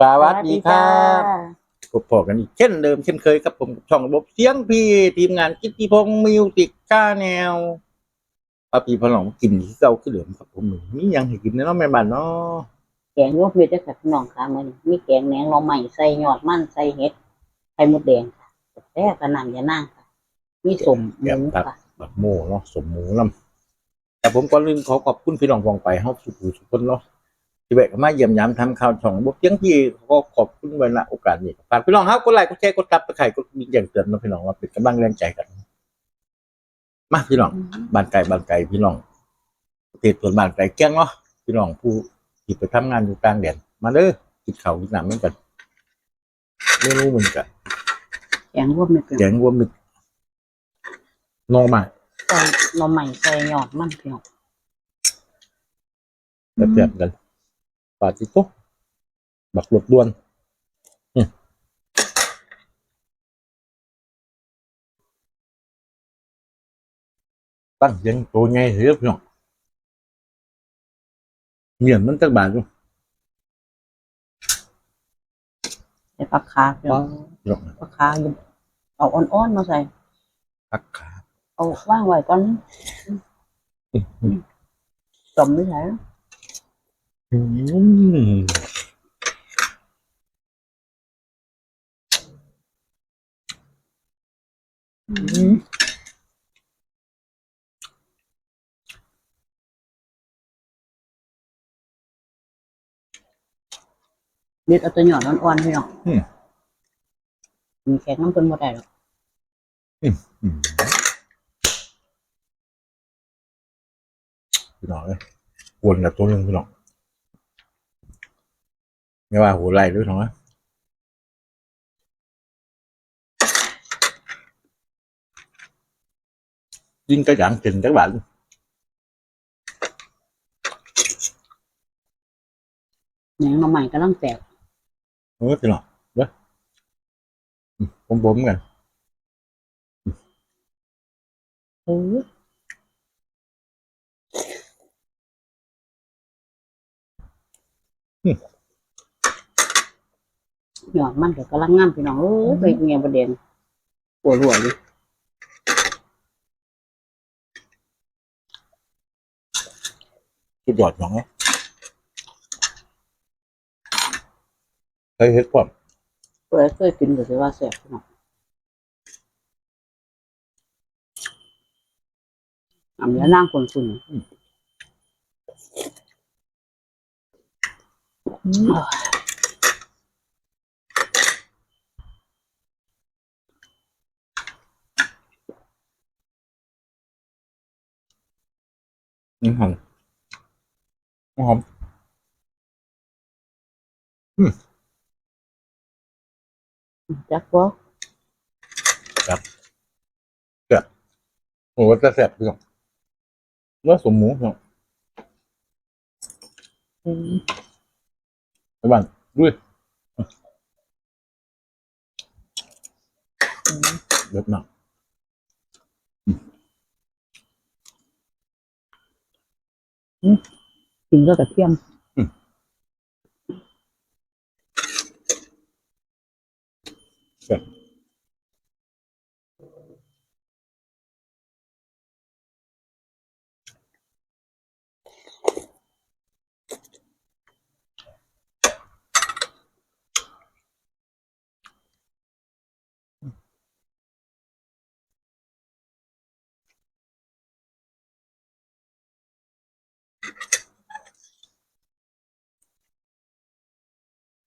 สวัสดีครับพบพอกันอีกเช่นเดิมเช่นเคยครับผมกับช่องระบบเสียงพี่ทีมงานกิตติพงศ์มิวสิกก้าแนวป้าปีพอหลองกินที่เก่าขึ้นเหลือมครับผมมีหยังให้กินเนาะแม่บ้านเนาะแกงยกเม็ดได้ค่ะพี่น้องค่ะมันมีแกงแหนงหน่อใหม่ใส่ยอดมันใส่เห็ดไข่มดแดงค่ะแต่กระหน่ำยานั่งค่ะมีสมหมูค่ะแบบโม่เนาะสมหมูน้ำแต่ผมก็ลืมขอขอบคุณพี่น้องฟองไปเฮาสุขุสุขคนเนาะ ที่แวะเข้ามาเยี่ยมยามทำข่าวช่องระบบเสียงพี่ก็ขอบคุณไว้ณโอกาสนี้ฝากพี่น้องครับกดไลค์กดแชร์กดติดตามกดกดมีอย่างเตือนเนาะพี่น้องว่าเป็นกำลังแรงใจกัน มาพี่น้องบ้านไก่บ้านไก่พี่น้องประเทศส่วนบ้านไก่แก้งเนาะพี่น้องผู้ที่ไปทำงานอยู่กลางแดนมาเด้อกินข้าวกินน้ำเหมือนกันไม่รู้เหมือนกันแกงรวมเม็ดแกงรวมมิตรนอมาใส่หน่อใหม่ใส่ยอดมันพี่น้องแบบแบบกัน ปาติโตบักหลดดวนอืมตั้งเสียังตัวไงเฮ้ยพี่น้องเมียน มันตั้งบาทอยู่ใส่ผักคาพี่น้องพี่น้องผักคาอ ยู่เอาอ่อนๆมาใส่ พักขา เอาว่างไว้ก่อนสมไม่ใช่ อืม เม็ดเอาแตัวหยอดอ่อนๆพี่น้องมีแขกน้ำเปิ้ลบ่ได้หรอก อืมพี่น้องเลยวนกับตัวหนึงพี่น้องไม่ว่าหัวไหล่ด้วยน้องนะยิงกระหยังกินจักบาท แหนงหน่อใหม่กำลังแตก เออพี่น้องเด้ออืมผมผมๆกัน เออ หยอดมันก็กำลังงามพี่น้องเอ้ยไปเงียประเด็นปวดหัวอยู่สุดยอดน้องนะเคยเฮ็ดพร้อมเคยเคยกินก็สิว่าแซ่บพี่น้องอำยานั่งคนคุณอืม หอมหอมจักบ่โอ้จะแซ่บพี่น้องเนื้อสมหมูพี่น้องอืมไปบ้านด้วยเด็ดมา ก กินก็กระเทียม สุดยอดเลยพี่น้องอืมอืม อืมเฮ็ดบ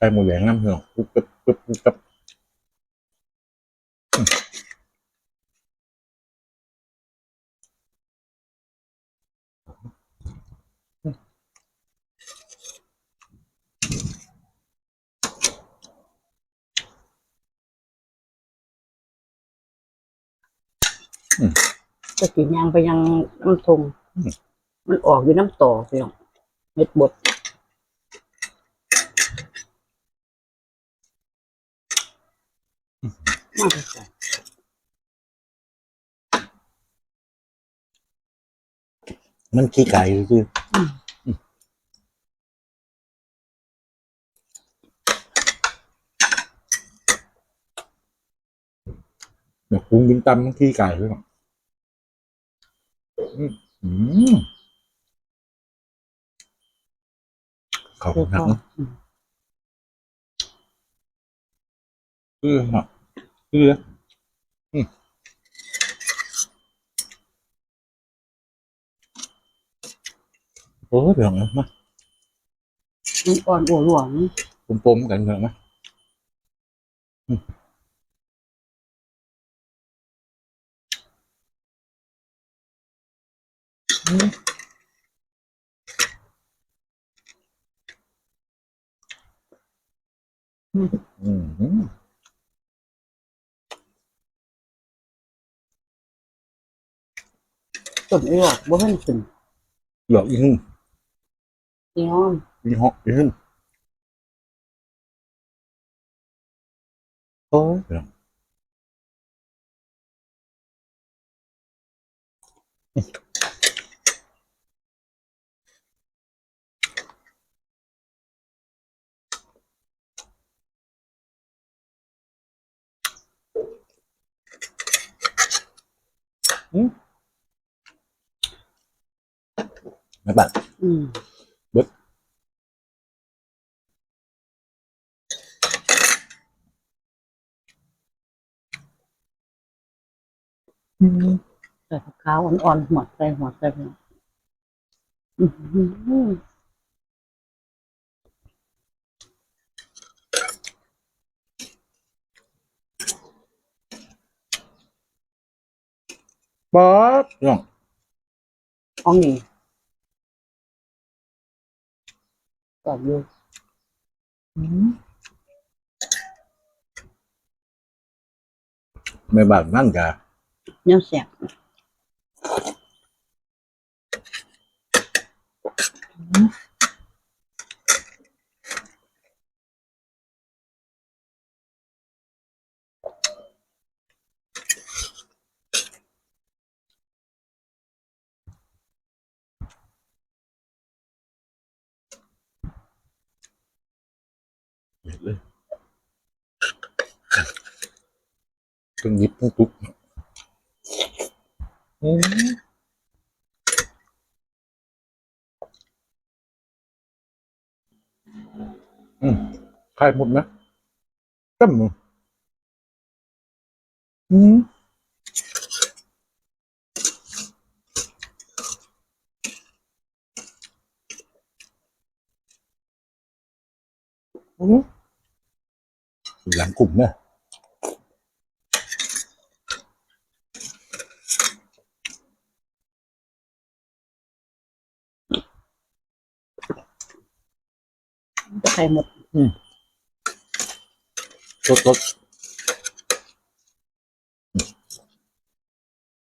ไก่หมูแดงน้ำเหืองปึ๊บปึ๊บปึ๊บปึ๊บจะกินยางไปยังน้ำทงมันออกอยู่น้ำต่อพี่น้องเม็ดบด มากเลยค่ะมันขี้ไก่คืออืมเนี่ยปรุงเป็นตำมันขี้ไก่หรือเปล่าอืมอืมขอบคุณครับอืมเออครับ เอออืมโอ้ยเดี๋ยวนะมา มันอ่อนอ้วนหวานปมๆกันเถอะนะอืมอืมอืมต้นอ้วกบ่เพิ่นขึ้นเหลืออีกหนึ่งพี่น้องอีกหกอีกหนึ่งโอ้ยเดี๋ ไม่บัดอืมอืมใส่ผักขาวอ่อนๆหมดใส่หัวใส่พี่น้องอือหือป๊อดน้องของนี่ก่อน อยู่ไม่บัดนั่นกะ เนี่ยแซ่บ เด็ดเลย ต้องยิบต้องทุกอืมอืมใครหมดนะตั้มอืมอืม อยู่หลังกลุ่มเนี่ยจะไข่หมดสดสด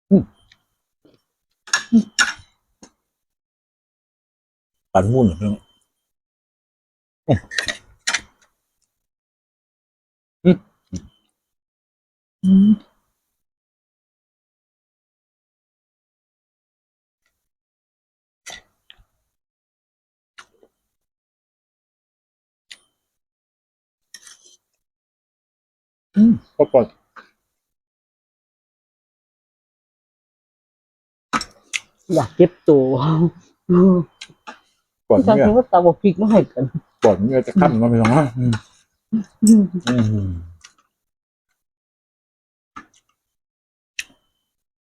อืมอืมปั่นมุ่นเหรอพี่น้องอืม อืมอืมปรากฏอยากเก็บตัวก่อนเนี่ยคิดว่าตาบพริกไม่ให้กันก่อนเนี่ยจะขั้นมาไม่ต้องนะอืมอืมอืมอืมเลิกอีกเขาอืมเนี่ยโอ้โหอืม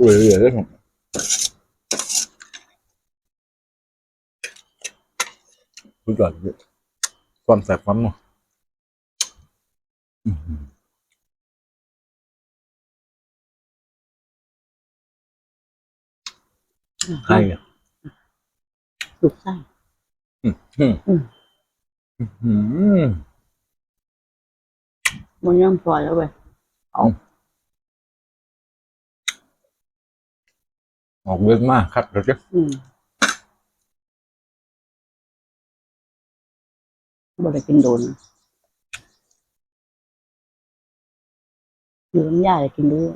อุ้ยเหลือเรื่องดูก่อนความแสบความเนาะใครอะลูกไส้อืมอืมอืม มมันย่อมพอแล้วเว้ยออกเยอะมากครับเดี๋ยวจะอืมบ่ได้กินโดนอยู่น้ำยาเลยกินด้วย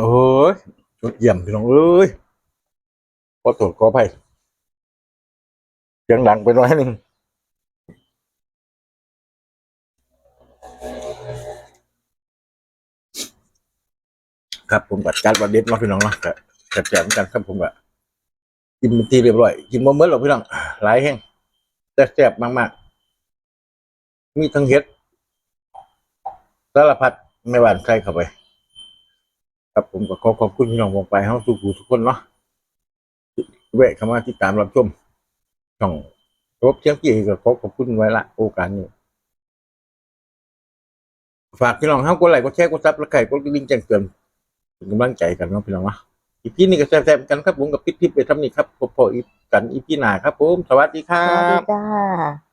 โอ้ยชดเยี่ยมพี่น้องเอ้ยขอโทษขออภัยเสียงดังไปหน่อยหนึ่งครับผมกัดการประเด็นมาพี่น้องเนาะก็กัดแจมกันครับผมก็กินทีเรียบร้อยกินบ่เมื่อหรอกพี่น้องหลายแห้งแต่แซ่บมากๆ มีทั้งเห็ดารพัดไม่หวานใครเข้าไป ครับผมก็ขอขอบคุณพี่น้องวงไปเฮาทุกผู้ทุกคนเนาะแวะเข้ามาติดตามรับชมช่องรบเชียงกี่ก็ขอขอบคุณไว้ละโอกาสนี้ฝากพี่น้องเฮากดไลค์กดแชร์กดซับแล้วไก่กดกระดิ่งแจ้งเตือนเป็นกำลังใจกันเนาะพี่น้องเนะอีพีนี้ก็แซ่บๆกันครับผมกับปิดทิปไปทำนี่ครับพบพออีกันอีพีหน้าครับผมสวัสดีครัวัสดีบจ้า